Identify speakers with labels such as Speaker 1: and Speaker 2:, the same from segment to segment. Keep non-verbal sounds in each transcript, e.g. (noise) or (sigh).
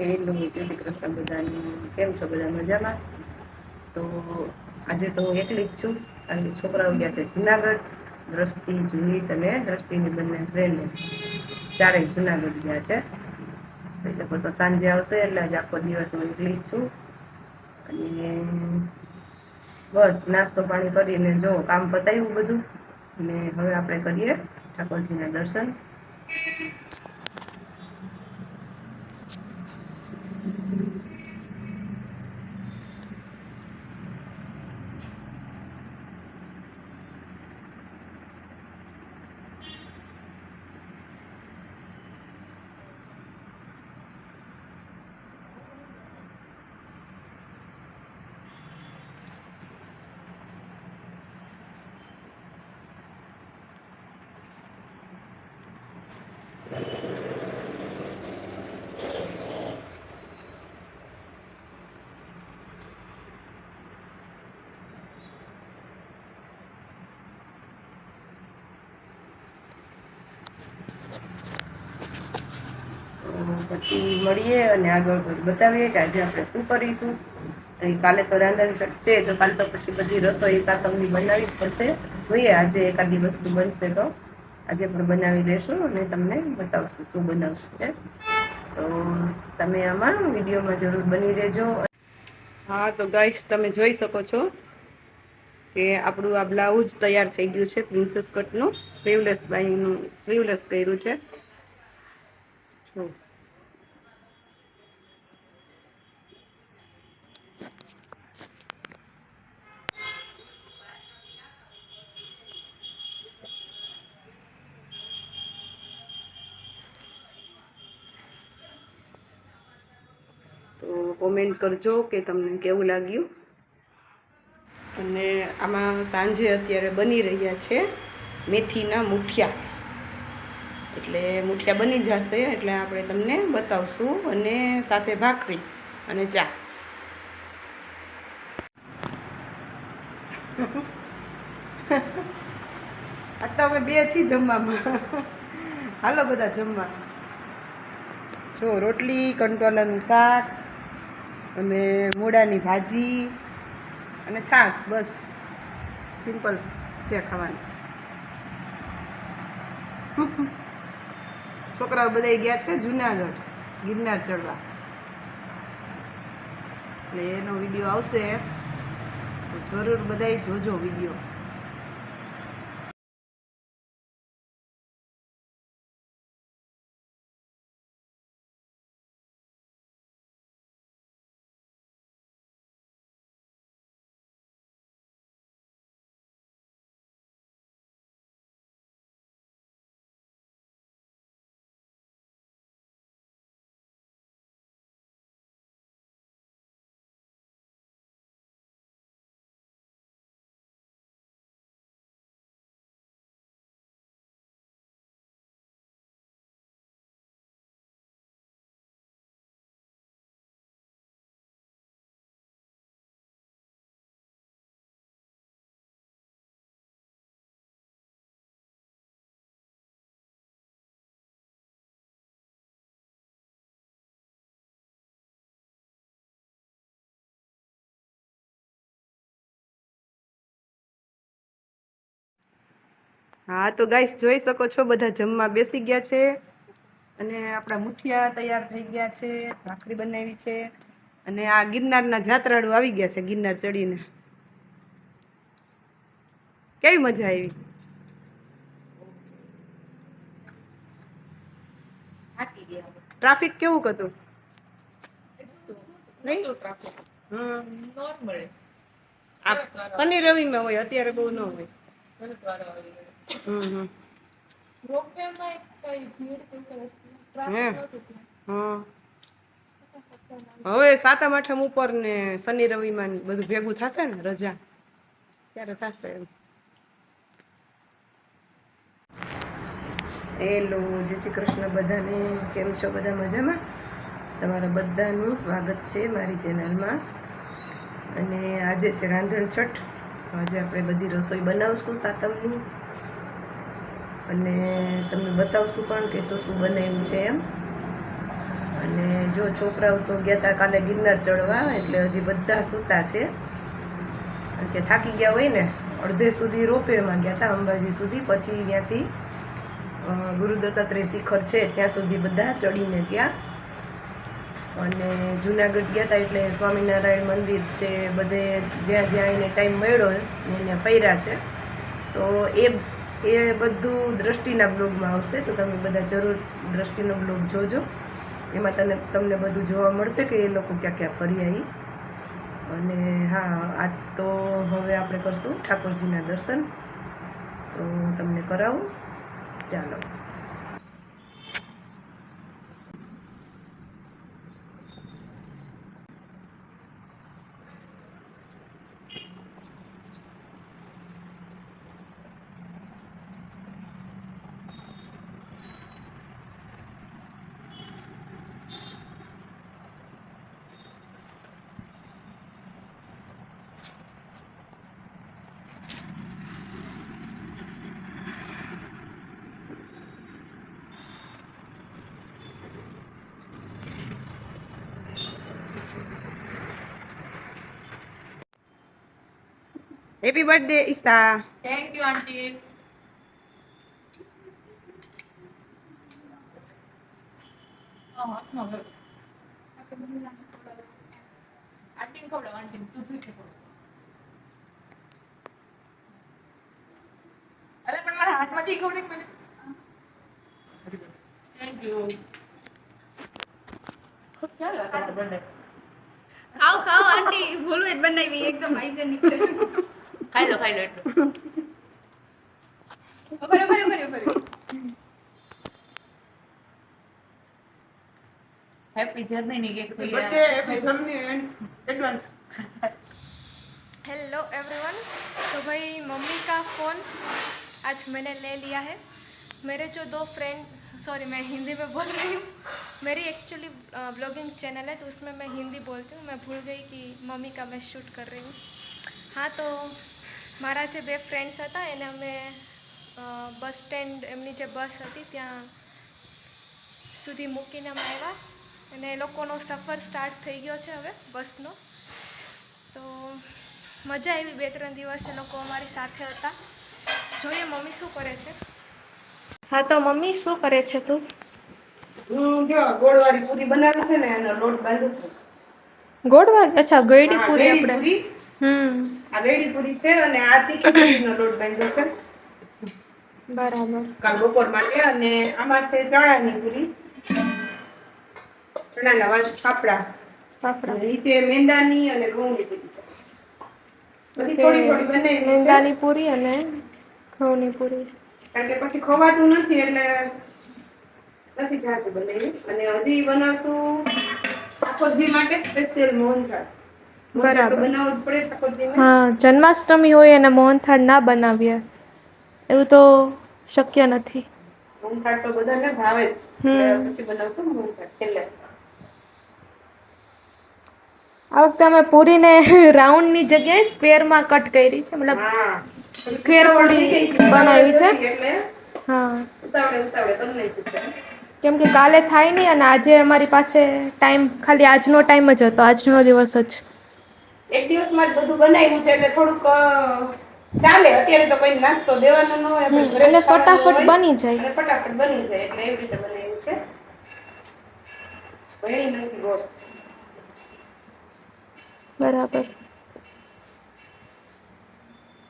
Speaker 1: Hello જય શ્રી કૃષ્ણ બધાને કેમ છો? બધા મજામાં? તો આજે તો એકલી જ છું. આજે છોકરાઓ ગયા છે જુનાગઢ. દ્રષ્ટિ જુનિત અને દ્રષ્ટિની બંને ફ્રેન્ડ ચારેય જુનાગઢ ગયા છે. એટલે બધો સાંજે આવશે, એટલે આજે આખો દિવસ હું એકલી જ છું. અને બસ, નાસ્તો પાણી કરીને જો કામ પતાવ્યું બધું. ને હવે આપણે કરીએ ઠાકોરજીના દર્શન. પછી મળીએ અને આગળ બતાવીએ કે આજે આપણે શું કરીશું. અને કાલે તો રાંધણ છે, તો કાલે તો પછી બધી રસોઈ સાતમની બનાવવી જ પડશે. જોઈએ, આજે એકાદી વસ્તુ બનશે તો આજે પણ બનાવી લેશું અને તમને બતાવશું શું બનાવશું તે તો તમે આમાં વિડીયોમાં જરૂર બની રહેજો. હા, તો ગાઈશ, તમે જોઈ શકો છો કે આપણું આ બ્લાઉઝ તૈયાર થઈ ગયું છે પ્રિન્સેસ કટનું. સ્લીવલેસ બાઈનું સ્લીવલેસ કર્યું છે. જો. કોમેન્ટ કરજો કે તમને કેવું લાગ્યું. અને આમાં સાંજે અત્યારે બની રહ્યા છે મેથીના મુઠિયા. એટલે મુઠિયા બની જશે એટલે આપણે તમને બતાવશું અને સાથે ભાખરી અને ચા. (laughs) આ અમે બે છીએ જમવામાં. (laughs) હાલો બધા જમવા. જો રોટલી, કંટોલાનું શાક અને મૂળાની ભાજી અને છાશ, બસ. સિમ્પલ છે ખાવાનું. (laughs) છોકરાઓ બધા ગયા છે જુનાગઢ, ગિરનાર ચડવા. એટલે એનો વીડિયો આવશે. જરૂર બધાય જોજો વીડિયો. હા તો ગાઈસ જોઈ શકો છો બધા જમવા બેસી ગયા છે. અને આપણા મુઠિયા તૈયાર થઈ ગયા છે ભાખરી બનાવી છે. અને આ ગિરનારના જાત્રાળુ આવી ગયા છે ગિરનાર ચડીને. કેવી મજા આવી? ટ્રાફિક કેવું હતું? નહીં હમ
Speaker 2: નોર્મલ
Speaker 1: શનિ રવિમાં હોય અત્યારે બહુ ન હોય. હવે સાતમ આઠમ ઉપર ને શનિ રવિમાં બધું ભેગું થશે ને રજા? ત્યારે થશે એમ. હેલો જય શ્રી કૃષ્ણ બધાને. કેમ છો બધા મજામાં? તમારા બધાનું સ્વાગત છે મારી ચેનલમાં. અને આજે છે રાંધણ છઠ. આજે આપણે બધી રસોઈ બનાવશું સાતમની. અને તમને બતાવશું પણ કે શું શું બનાવ્યું છે એમ. અને જો છોકરાઓ તો ગયા હતા કાલે ગિરનાર ચડવા, એટલે હજી બધા સૂતા છે. કે થાકી ગયા હોય ને, અડધે સુધી રોપવેમાં ગયા હતા અંબાજી સુધી, પછી ત્યાંથી ગુરુ દત્તાત્રેય શિખર છે, ત્યાં સુધી બધા ચડીને ત્યાં અને જુનાગઢ ગયા હતા એટલે સ્વામિનારાયણ મંદિર છે, બધે જ્યાં જ્યાં એને ટાઈમ મળ્યો એને ફર્યા છે. તો એ એ બધું દ્રષ્ટિના બ્લોગમાં આવશે, તો તમે બધા જરૂર દ્રષ્ટિનો બ્લોગ જોજો. એમાં તને તમને બધું જોવા મળશે કે એ લોકો ક્યાં ક્યાં ફરી આવી અને હા, આજ તો હવે આપણે કરશું ઠાકોરજીના દર્શન. તો તમને કરાવું. ચાલો.
Speaker 2: Happy birthday Isha thank you aunty ખવડાવ. તું ખવડાવ. પણ મારા હાથમાં છે મને થેન્ક યુ?
Speaker 3: ખાઓ ખાઓ આંટી ભૂલું જ બનાવી એકદમ હાઇજેનિક
Speaker 2: ખાઈ લો ખાઈ લો એટલું
Speaker 3: બરાબર બરાબર બરાબર
Speaker 2: હેપી જર્ની ની કેક થઈ
Speaker 1: birthday happy journey advance
Speaker 3: hello everyone तो भाई मम्मी का फ़ोन आज मैंने ले लिया है मेरे जो दो फ्रेंड सॉरी मैं हिंदी में बोल रही हूँ मेरी एक्चुअली ब्लॉगिंग चैनल है तो उसमें मैं हिंदी बोलती हूँ मैं भूल गई कि मम्मी का मैं शूट कर रही हूँ હા તો મારા જે બે ફ્રેન્ડ્સ હતા એને અમે બસ સ્ટેન્ડ એમની જે બસ હતી ત્યાં સુધી મૂકીને અમે આવ્યા. અને એ લોકોનો સફર સ્ટાર્ટ થઈ ગયો છે હવે બસનો તો મજા આવી બે ત્રણ દિવસ એ લોકો અમારી સાથે હતા. જોઈએ મમ્મી શું કરે છે? હા તો મમ્મી શું કરે છે તું?
Speaker 1: હું જો ગોળવાળી પૂરી બનાવી છે ને એનો લોટ બાંધું છું.
Speaker 3: ગોળવાળી અચ્છા
Speaker 1: ગળડી
Speaker 3: પૂરી આપણે.
Speaker 1: આ વેડી પૂરી છે અને આ તીખી પૂરીનો લોટ બાંધ્યો છે.
Speaker 3: બરાબર.
Speaker 1: કાલ બપોર માટે અને આમાં છે ચણાની પૂરી ચણાના વાસ
Speaker 3: પાપડા.
Speaker 1: પાપડા. નીચે મેંદાની અને ઘઉંની પૂરી છે. બધી થોડી થોડી બનાવી
Speaker 3: મેંદાની પૂરી અને ઘઉંની પૂરી.
Speaker 1: કારણ કે પછી ખવાતું નથી એટલે નથી જાતું બનાવી. અને હજી બનાવતું ઠાકોરજી માટે સ્પેશિયલ મોહનથાળ. મોહનથાળ તો
Speaker 3: બરાબર. હા જન્માષ્ટમી હોય અને મોહનથાળ ના બનાવીએ. એવું તો શક્ય નથી.
Speaker 1: મોહનથાળ તો બધાને ભાવે જ. પછી બનાવશું મોહનથાળ છેલ્લે.
Speaker 3: આ વખતે અમે પૂરીને રાઉન્ડની જગ્યાએ સ્ક્વેરમાં કટ કરી છે. મતલબ સ્ક્વેર પૂરી બનાવી છે. હા. કેમ કે કાલે થાય નહીં અને આજે અમારી પાસે ટાઈમ ખાલી આજનો ટાઈમ જ હતો. આજનો દિવસ જ.
Speaker 1: એક દિવસમાં જ બધું બનાવ્યું છે એટલે થોડુંક ચાલે. અત્યારે તો કોઈ નાસ્તો દેવાનો ન હોય ખાવાનું
Speaker 3: ફટાફટ બની જાય.
Speaker 1: અને ફટાફટ બની જાય એટલે એવી રીતે બનાવ્યું છે. ભણી નથી ગોળ.
Speaker 3: બરાબર.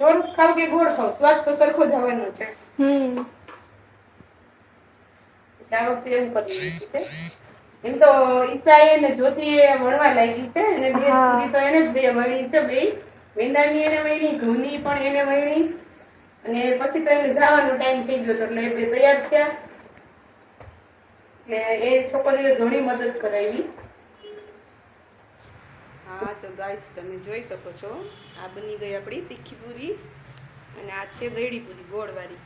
Speaker 1: ચોરસ ખાવ કે ગોળ ખાવ? સ્વાદ તો સરખો જ આવવાનો છે.
Speaker 3: હમ.
Speaker 1: એટલે આ વખતે એવું કરી દીધું છે. એમ તો ઈસાઈ અને જ્યોતિ વણવા લાગી છે અને બે
Speaker 3: હા.
Speaker 1: તો એને જ બે વણી છે બે વેંદાની એને વણી ઘઉંની પણ એને વણી. અને પછી તો એને જવાનો ટાઈમ થઈ ગયો એટલે એ બે તૈયાર થયા. એટલે એ છોકરીઓ ઘણી મદદ કરાવી. હા તો ગાઈસ તમે જોઈ શકો છો. આ બની ગઈ આપણી તીખી પૂરી અને આ છે ગળી પૂરી ગોળવાળી.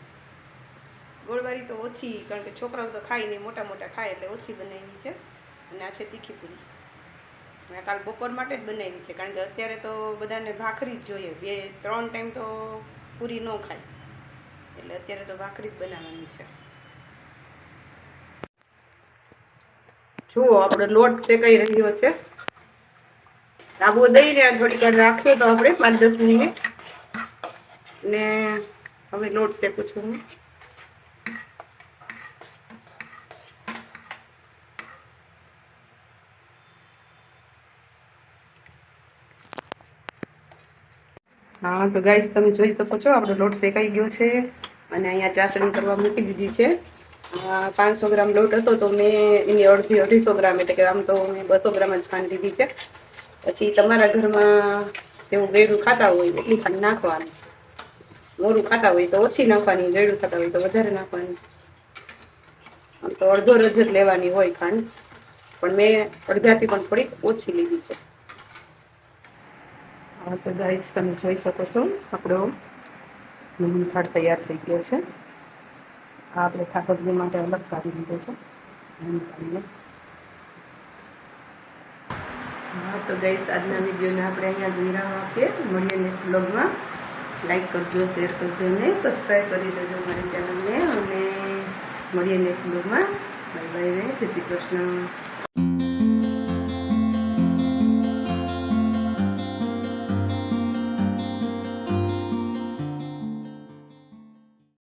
Speaker 1: ગોળવાળી તો ઓછી, કારણ કે છોકરાઓ તો ખાય નહીં, મોટા મોટા ખાય એટલે ઓછી બનાવી છે. અને આ છે તીખી પૂરી કાલ બપોર માટે જ બનાવી છે, કારણ કે અત્યારે તો બધાને ભાખરી જ જોઈએ. બે, ત્રણ ટાઈમ તો પૂરી ન ખાય. એટલે અત્યારે તો ભાખરી જ બનાવવાની છે. જુઓ, આપણો લોટ શેકાઈ રહ્યો છે. આબુ રહ્યા થોડીક રાખ્યો તો આપણે પાંચ દસ મિનિટ. ને હવે લોટ શેકું છું હું. હા, તો ગાઈસ તમે જોઈ શકો છો, આપણો લોટ શેકાઈ ગયો છે. અને અહીંયા ચાસણી કરવા મૂકી દીધી છે. પાંચસો ગ્રામ લોટ હતો, તો મેં એની અડધી અઢીસો ગ્રામ, એટલે કે આમ તો મેં બસો ગ્રામ જ ખાંડ દીધી છે. પછી તમારા ઘરમાં જેવું ગેડું ખાતા હોય, એટલી ખાંડ નાખવાની. મોરું ખાતા હોય તો ઓછી નાખવાની ગેડું ખાતા હોય તો વધારે નાખવાની. આમ તો અડધો રજ લેવાની હોય ખાંડ. પણ મેં અડધાથી પણ થોડીક ઓછી લીધી છે. તો ગાઈસ તમે જોઈ શકો છો, આપણો મોહનથાળ તૈયાર થઈ ગયો છે. આ આપણે ઠાકોરજી માટે અલગ કાઢી લીધો છે. મોહનથાળને હા, તો ગાઈસ આજના વિડીયોને આપણે અહીંયા જ વિરામ આપીએ. મળીએ નેક્સ્ટ બ્લોગમાં લાઈક કરજો શેર કરજો અને સબસ્ક્રાઈબ કરી દેજો મારી ચેનલને અને મળીએ નેક્સ્ટ બ્લોગમાં બાય બાય જય શ્રી કૃષ્ણ.